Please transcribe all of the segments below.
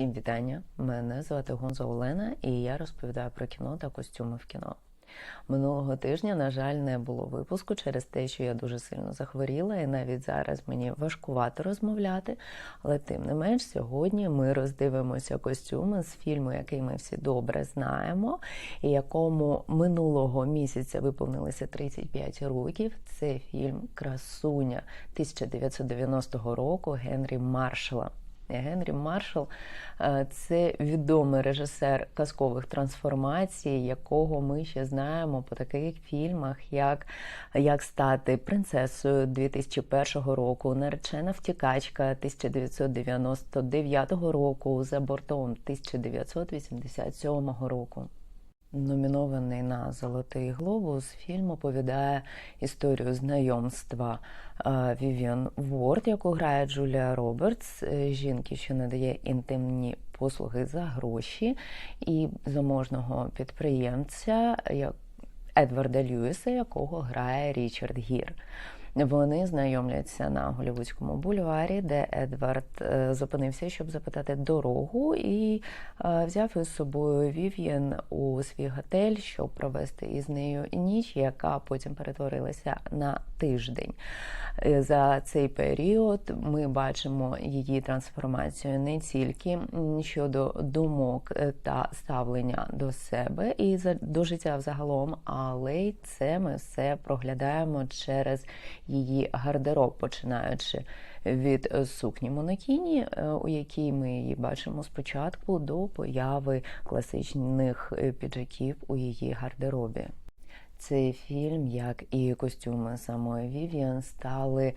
Всім вітання! Мене звати Гонза Олена, і я розповідаю про кіно та костюми в кіно. Минулого тижня, на жаль, не було випуску через те, що я дуже сильно захворіла, і навіть зараз мені важкувато розмовляти. Але тим не менш, сьогодні ми роздивимося костюми з фільму, який ми всі добре знаємо, і якому минулого місяця виповнилося 35 років. Це фільм Красуня 1990 року Генрі Маршала. Генрі Маршал е, це відомий режисер казкових трансформацій, якого ми ще знаємо по таких фільмах, як Як стати принцесою 2001 року, Наречена втікачка 1999 року, за бортом 1987 року. Номінований на Золотий Глобус, фільм оповідає історію знайомства Вівіан Ворд, яку грає Джулія Робертс, жінки, що надає інтимні послуги за гроші, і заможного підприємця Едварда Льюіса, якого грає Річард Гір. Вони знайомляться на голівудському бульварі, де Едвард зупинився, щоб запитати дорогу, і взяв із собою Вів'єн у свій готель, щоб провести із нею ніч, яка потім перетворилася на тиждень. За цей період ми бачимо її трансформацію не тільки щодо думок та ставлення до себе і до життя взагалом, але й це ми все проглядаємо через її гардероб, починаючи від сукні Монокіні, у якій ми її бачимо спочатку, до появи класичних піджаків у її гардеробі. Цей фільм, як і костюми самої Вів'ян, стали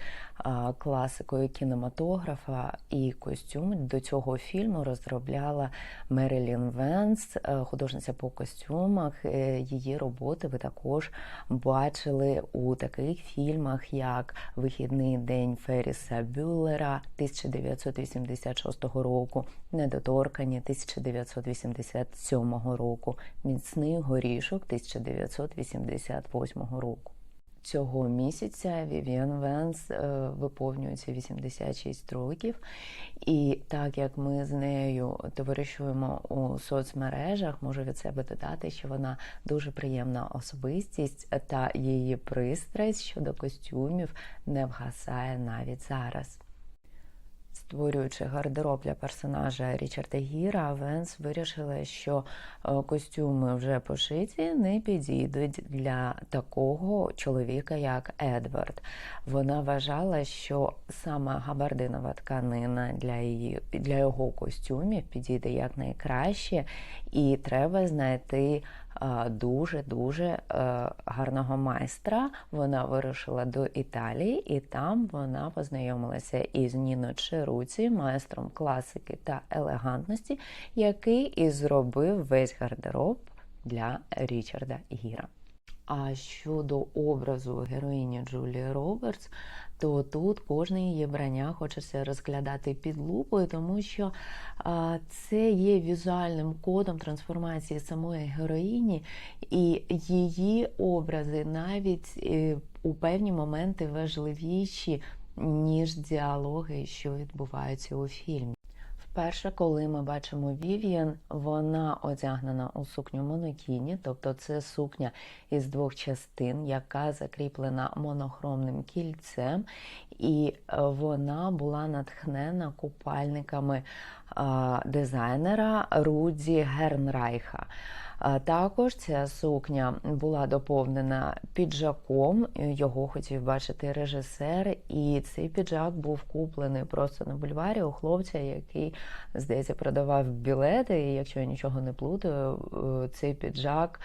класикою кінематографа, і костюм до цього фільму розробляла Мерилін Венс, художниця по костюмах. Її роботи ви також бачили у таких фільмах, як Вихідний день Ферріса Бюллера 1986 року, Недоторкані 1987 року, Міцний горішок 1988 року. Цього місяця Вівіан Венс виповнюється 86 років, і так як ми з нею товаришуємо у соцмережах, можу від себе додати, що вона дуже приємна особистість, та її пристрасть щодо костюмів не вгасає навіть зараз. Створюючи гардероб для персонажа Річарда Гіра, Венс вирішила, що костюми вже пошиті не підійдуть для такого чоловіка, як Едвард. Вона вважала, що саме габардинова тканина для її для його костюмів підійде якнайкраще, і треба знайти дуже-дуже гарного майстра. Вона вирушила до Італії, і там вона познайомилася із Ніно Черуці, майстром класики та елегантності, який і зробив весь гардероб для Річарда Гіра. А щодо образу героїні Джулії Робертс, то тут кожне її брання хочеться розглядати під лупою, тому що це є візуальним кодом трансформації самої героїні, і її образи навіть і, у певні моменти важливіші, ніж діалоги, що відбуваються у фільмі. Перше, коли ми бачимо Вів'єн, вона одягнена у сукню монокіні, тобто це сукня із двох частин, яка закріплена монохромним кільцем, і вона була натхнена купальниками дизайнера Руді Гернрайха. Також ця сукня була доповнена піджаком. Його хотів бачити режисер, і цей піджак був куплений просто на бульварі у хлопця, який, здається, продавав білети. І якщо я нічого не плутаю, цей піджак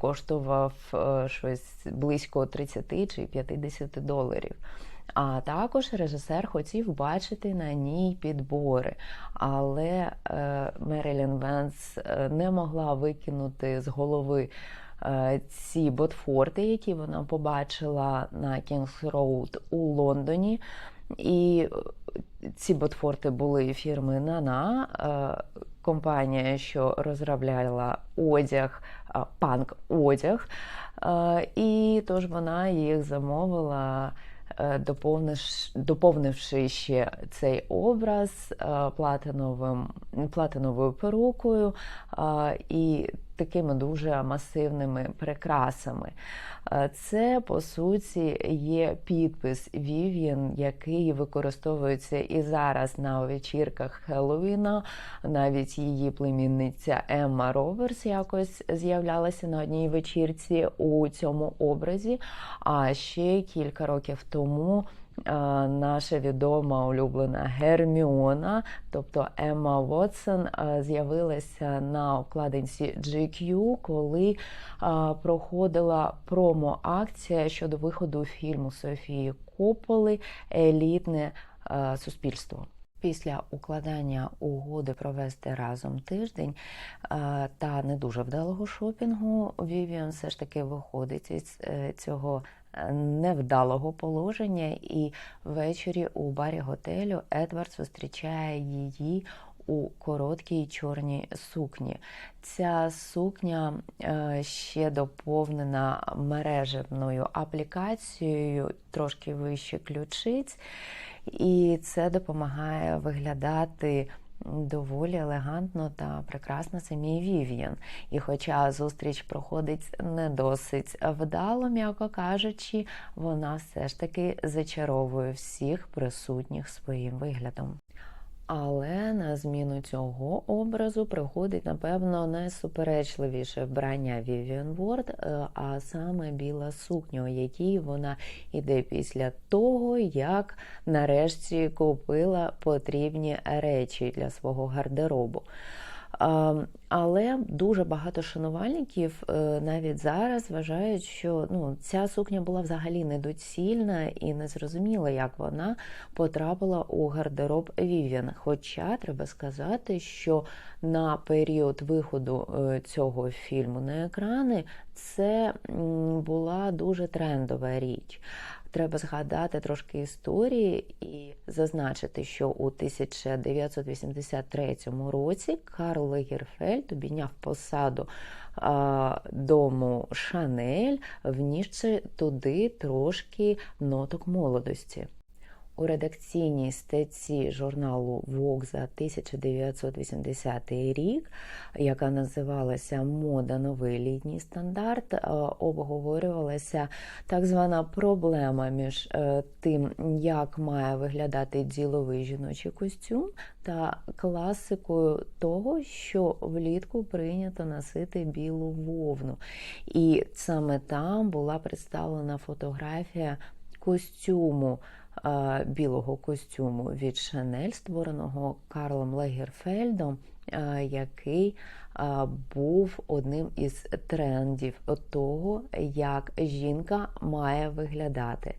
коштував щось близько 30 чи 50 доларів. А також режисер хотів бачити на ній підбори, але е, Мерилін Венс не могла викинути з голови е, ці ботфорти, які вона побачила на Кінгс Роуд у Лондоні. І ці ботфорти були фірми е, компанія, що розробляла одяг, панк-одяг. І тож вона їх замовила е, доповнивши ще цей образ е, платиновим, платиновою перукою е, і такими дуже масивними прикрасами. Е, Це, по суті, є підпис Вів'єн, який використовується і зараз на вечірках Хеллоуіна. Навіть її племінниця Емма Роверс якось з'являлася на одній вечірці у цьому образі. А ще кілька років тому. Наша відома улюблена Герміона, тобто Емма Вотсон, з'явилася на обкладинці GQ, коли проходила промо-акція щодо виходу фільму Софії Копполи Елітне суспільство. Після укладання угоди провести разом тиждень та не дуже вдалого шопінгу, Вівіан все ж таки виходить із е, цього невдалого положення, і ввечері у барі готелю Едвард зустрічає її у короткій чорній сукні. Ця сукня е, ще доповнена мережевною аплікацією, трошки вище ключиць, і це допомагає виглядати. Доволі елегантно та прекрасно самій Вів'ян. І хоча зустріч проходить не досить вдало, м'яко кажучи, вона все ж таки зачаровує всіх присутніх своїм виглядом. Але на зміну цього образу приходить, напевно, найсуперечливіше вбрання Vivian Ward, е, а саме біла сукня, у якій вона йде після того, як нарешті купила потрібні речі для свого гардеробу. Але дуже багато шанувальників е, навіть зараз вважають, що ну, ця сукня була взагалі недоцільна і незрозуміла, як вона потрапила у гардероб Вів'ян. Хоча треба сказати, що на період виходу е, цього фільму на екрани це була дуже трендова річ. Треба згадати трошки історії і зазначити, що у 1983 році Карл Лагерфельд обійняв посаду а, дому Шанель, внісши туди трошки ноток молодості. У редакційній статті журналу Vogue за 1980 рік, яка називалася Мода новий літній стандарт, е, обговорювалася так звана проблема між е, тим, як має виглядати діловий жіночий костюм, та класикою того, що влітку прийнято носити білу вовну. І саме там була представлена фотографія костюму білого костюму від Шанель, створеного Карлом Лагерфельдом, який був одним із трендів того, як жінка має виглядати.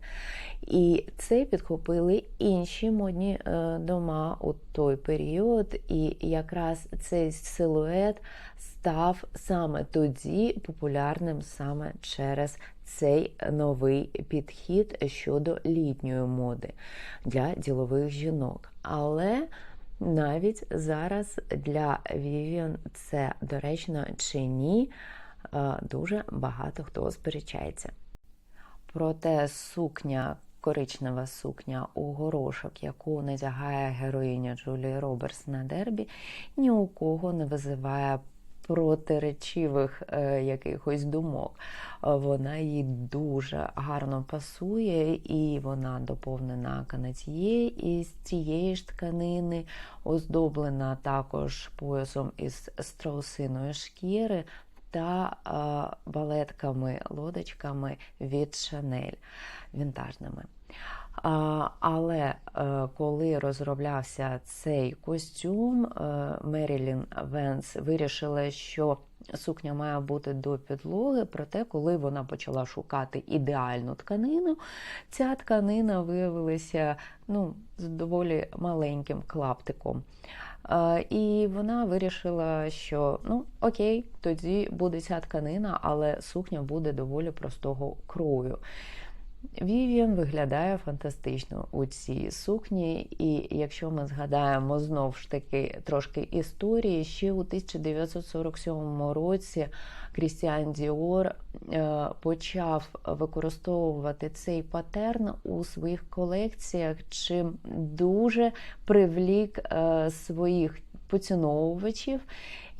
І це підхопили інші модні е, дома у той період, і якраз цей силует став саме тоді популярним саме через цей новий підхід щодо літньої моди для ділових жінок. Але навіть зараз для Vivian це доречно чи ні, дуже багато хто сперечається. Проте сукня, коричнева сукня у горошок, яку надягає героїня Джулії Робертс на дербі, ні у кого не визиває протиречивих е, якихось думок. Вона їй дуже гарно пасує, і вона доповнена канатіє із цієї ж тканини, оздоблена також поясом із страусиної шкіри. Та е, балетками, лодочками від Шанель вінтажними. Але е, коли розроблявся цей костюм, е, Мерілін Венс вирішила, що сукня має бути до підлоги, проте, коли вона почала шукати ідеальну тканину, ця тканина виявилася ну, з доволі маленьким клаптиком. І вона вирішила, що ну окей, тоді буде ця тканина, але сукня буде доволі простого крою. Вів'ян виглядає фантастично у цій сукні, і якщо ми згадаємо знов ж таки трошки історії, ще у 1947 році Крістіан Діор е, почав використовувати цей патерн у своїх колекціях, чим дуже привлік е, своїх поціновувачів.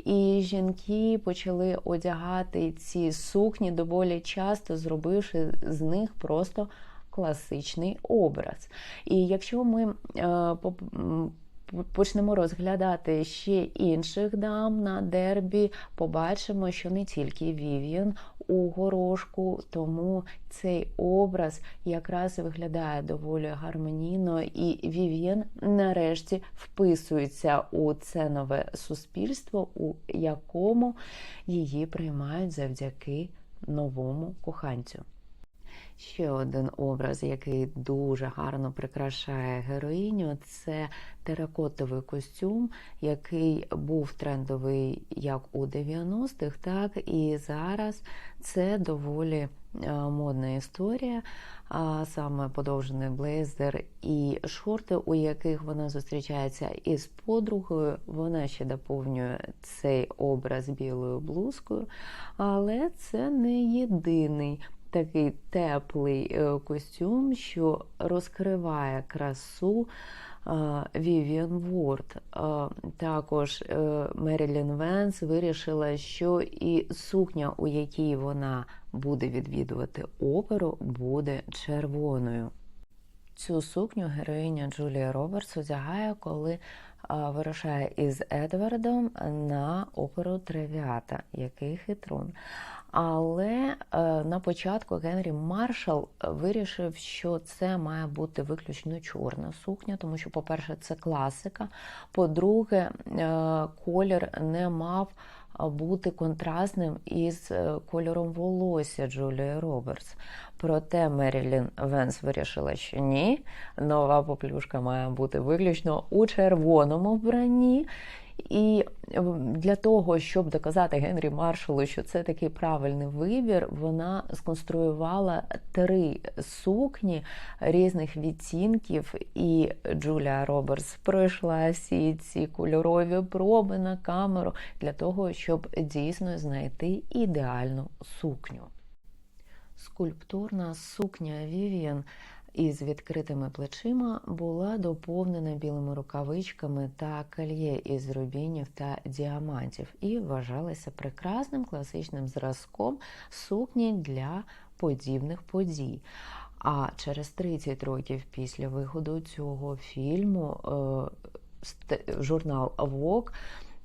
І жінки почали одягати ці сукні доволі часто, зробивши з них просто класичний образ. І якщо ми е, почнемо розглядати ще інших дам на дербі, побачимо, що не тільки Вів'ян у горошку, тому цей образ якраз виглядає доволі гармонійно, і Вів'ян нарешті вписується у це нове суспільство, у якому її приймають завдяки новому коханцю. Ще один образ, який дуже гарно прикрашає героїню, це теракотовий костюм, який був трендовий як у 90-х, так і зараз це доволі е, модна історія, а саме подовжений блейзер і шорти, у яких вона зустрічається із подругою. Вона ще доповнює цей образ білою блузкою, але це не єдиний такий теплий е, костюм, що розкриває красу Вівіан Ворд. Також е, Мерілін Венс вирішила, що і сукня, у якій вона буде відвідувати оперу, буде червоною. Цю сукню героїня Джулія Робертс одягає, коли вирушає із Едвардом на оперу Тревіата, який хитрун. Але е, на початку Генрі Маршал вирішив, що це має бути виключно чорна сукня, тому що, по-перше, це класика. По-друге, е, колір не мав бути контрастним із е, кольором волосся Джулії Робертс. Проте Мерілін Венс вирішила, що ні, нова поплюшка має бути виключно у червоному вбранні. І для того, щоб доказати Генрі Маршалу, що це такий правильний вибір, вона сконструювала три сукні різних відтінків, і Джулія Робертс пройшла всі ці кольорові проби на камеру для того, щоб дійсно знайти ідеальну сукню. Скульптурна сукня Вівіан із відкритими плечима була доповнена білими рукавичками та кольє із рубінів та діамантів і вважалася прекрасним класичним зразком сукні для подібних подій. А через 30 років після виходу цього фільму е, журнал Vogue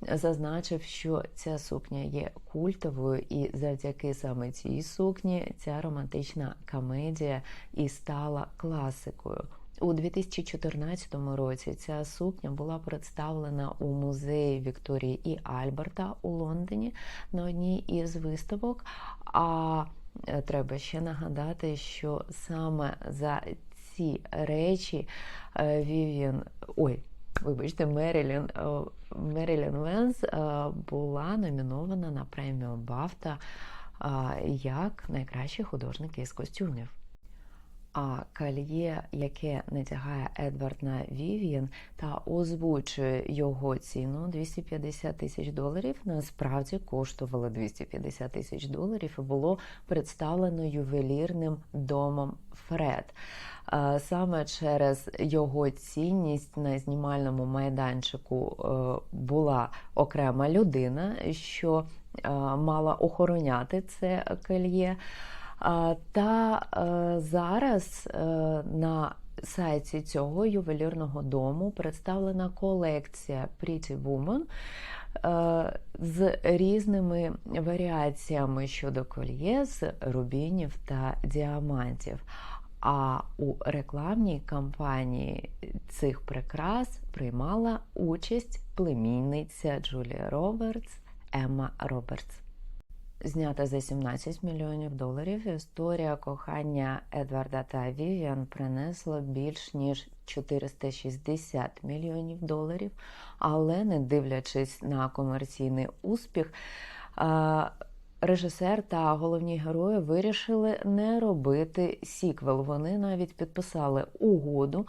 зазначив, що ця сукня є культовою, і завдяки саме цій сукні ця романтична комедія і стала класикою. У 2014 році ця сукня була представлена у музеї Вікторії і Альберта у Лондоні на одній із виставок. А е, треба ще нагадати, що саме за ці речі Вів'ян ой вибачте, Мерілін е, Мерілін Венс е, була номінована на премію Бафта е, як найкращий художник із костюмів. А кальє, яке натягає Едвард на Вів'єн та озвучує його ціну 250 тисяч доларів, насправді коштувало 250 тисяч доларів і було представлено ювелірним домом Фред. Саме через його цінність на знімальному майданчику е, була окрема людина, що е, мала охороняти це кельє. Та е, зараз на сайті цього ювелірного дому представлена колекція Pretty Woman з різними варіаціями щодо кольє з рубінів та діамантів. А у рекламній кампанії цих прикрас приймала участь племінниця Джулія Робертс Емма Робертс. Знята за 17 мільйонів доларів. Історія кохання Едварда та Вівіан принесла більш ніж 460 мільйонів доларів, але не дивлячись на комерційний успіх, режисер та головні герої вирішили не робити сіквел. Вони навіть підписали угоду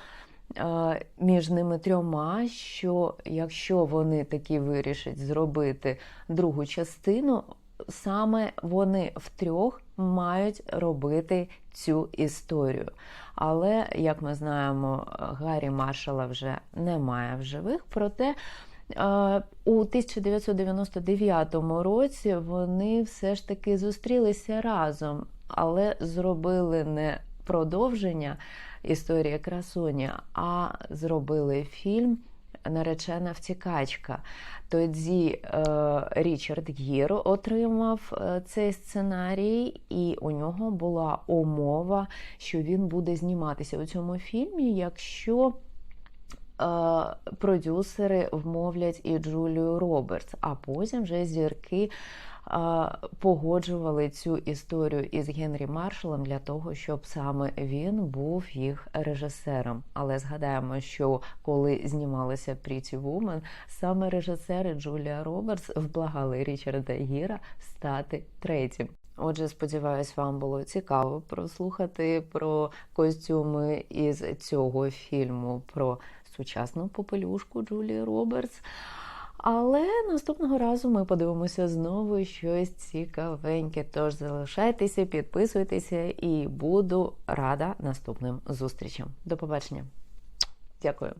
між ними трьома, що якщо вони таки вирішать зробити другу частину, саме вони втрьох мають робити цю історію. Але, як ми знаємо, Гаррі Маршала вже немає в живих. Проте е, у 1999 році вони все ж таки зустрілися разом, але зробили не продовження історії красуня, а зробили фільм Наречена втікачка. Тоді е, Річард Гір отримав е, цей сценарій, і у нього була умова, що він буде зніматися у цьому фільмі, якщо е, продюсери вмовлять і Джулію Робертс, а потім вже зірки погоджували цю історію із Генрі Маршалом для того, щоб саме він був їх режисером. Але згадаємо, що коли знімалися Pretty Woman, саме режисери Джулія Робертс вблагали Річарда Гіра стати третім. Отже, сподіваюсь, вам було цікаво прослухати про костюми із цього фільму про сучасну попелюшку Джулії Робертс. Але наступного разу ми подивимося знову щось цікавеньке. Тож залишайтеся, підписуйтеся і буду рада наступним зустрічам. До побачення. Дякую.